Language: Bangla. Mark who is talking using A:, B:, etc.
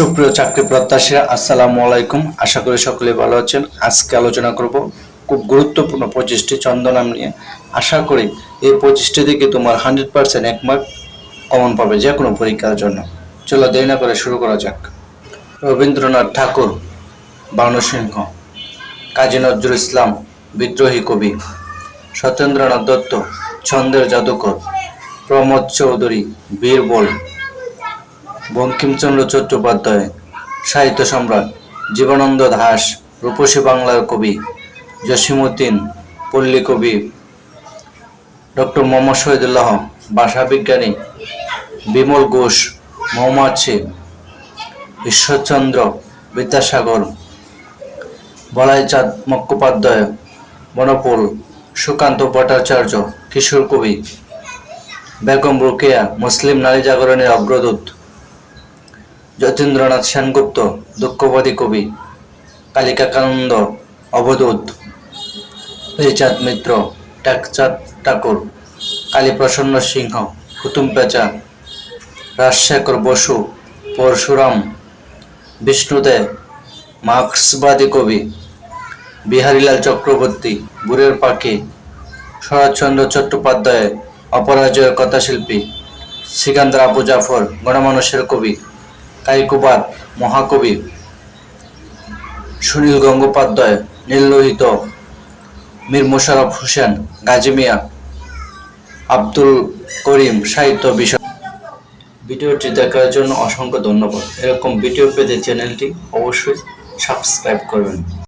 A: সুপ্রিয় চাকরি প্রত্যাশীরা, আসসালামু আলাইকুম। আশা করি সকলে ভালো আছেন। আজকে আলোচনা করব খুব গুরুত্বপূর্ণ পঁচিশটি চন্দ্রনাম নিয়ে। আশা করি এই পঁচিশটি থেকে তোমার হান্ড্রেড পার্সেন্ট এক মার্ক কমন পাবে যে কোনো পরীক্ষার জন্য। চলো দেরি না করে শুরু করা যাক। রবীন্দ্রনাথ ঠাকুর বানসিংহ কাজী নজরুল ইসলাম, বিদ্রোহী কবি, সত্যেন্দ্রনাথ দত্ত, ছন্দের জাদুকর, প্রমোদ চৌধুরী, বীরবল বঙ্কিমচন্দ্র চট্টোপাধ্যায়, সাহিত্য সম্রাট জীবনানন্দ দাস, রূপসী বাংলার কবি জসিমুদ্দিন পল্লী কবি ডক্টর মোহাম্মদ শহীদুল্লাহ ভাষাবিজ্ঞানী বিমল ঘোষ, মৌমাছি ঈশ্বরচন্দ্র বিদ্যাসাগর, বলাইচাঁদ মুখোপাধ্যায় বনপুল সুকান্ত ভট্টাচার্য, কিশোর কবি বেগম রোকেয়া, মুসলিম নারী জাগরণের অগ্রদূত যতীন্দ্রনাথ সেনগুপ্ত, দুঃখবাদী কবি, কালিকাকানন্দ, অবধূত হরিচাঁদ মিত্র, টাকচাঁদ ঠাকুর, কালীপ্রসন্ন সিংহ কুতুম পেঁচা, রাজশেখর বসু, পরশুরাম বিষ্ণুদেব মার্ক্সবাদী কবি, বিহারীলাল চক্রবর্তী বুড়ের পাখি, শরৎচন্দ্র চট্টোপাধ্যায় অপরাজয়ের কথাশিল্পী, সিকান্দার আবু জাফর, গণমানুষের কবি। কাইকুবাদ মহাকবি সুনীল গঙ্গোপাধ্যায় নীললোহিত মীর মোশারফ হোসেন গাজী মিয়া আব্দুল করিম সাহিত্য বিষয় ভিডিওটি দেখার জন্য অসংখ্য ধন্যবাদ। এরকম ভিডিও পেতে চ্যানেলটি অবশ্যই সাবস্ক্রাইব করবেন।